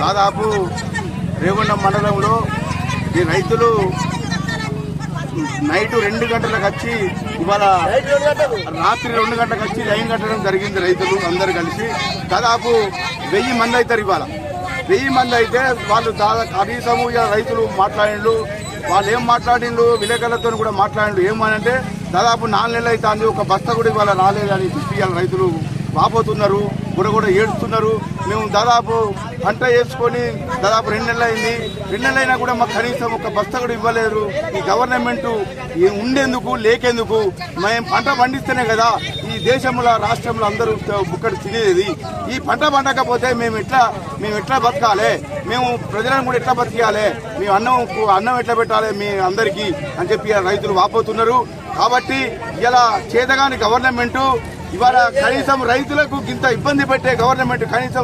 దాదాపు రేగొండ మండలంలో ఈ రైతులు నైట్ రెండు గంటలకు వచ్చి ఇవాళ రాత్రి రెండు గంటలకు వచ్చి లైన్ కట్టడం జరిగింది రైతులు అందరు కలిసి. దాదాపు వెయ్యి మంది అవుతారు ఇవాళ. వెయ్యి మంది అయితే వాళ్ళు దాదాపు కనీసము ఇక రైతులు మాట్లాడిండు వాళ్ళు ఏం మాట్లాడిండు విలేకరులతో కూడా మాట్లాడిండు ఏమనంటే దాదాపు నాలుగు నెలలు అవుతుంది. ఒక బస్తా కూడా ఇవాళ రాలేదని చెప్పి రైతులు వాపోతున్నారు కూడా కూడా ఏడుస్తున్నారు. మేము దాదాపు పంట వేసుకొని దాదాపు రెండు నెలలు అయింది. రెండు నెలలు అయినా కూడా మాకు కనీసం ఒక బస్తా కూడా ఇవ్వలేరు ఈ గవర్నమెంట్ ఉండేందుకు లేకేందుకు మేము పంట పండిస్తేనే కదా ఈ దేశంలో రాష్ట్రంలో అందరూ బుక్కడు తినేది. ఈ పంట పండకపోతే మేము ఎట్లా మేము ఎట్లా బతకాలి? మేము ప్రజలను కూడా ఎట్లా బతికాలి మేము అన్నం అన్నం ఎట్లా పెట్టాలి మీ అందరికీ? అని చెప్పి రైతులు వాపోతున్నారు. కాబట్టి ఇలా చేతగాని గవర్నమెంటు ఇవాళ కనీసం రైతులకు ఇంత ఇబ్బంది పెట్టే గవర్నమెంట్ కనీసం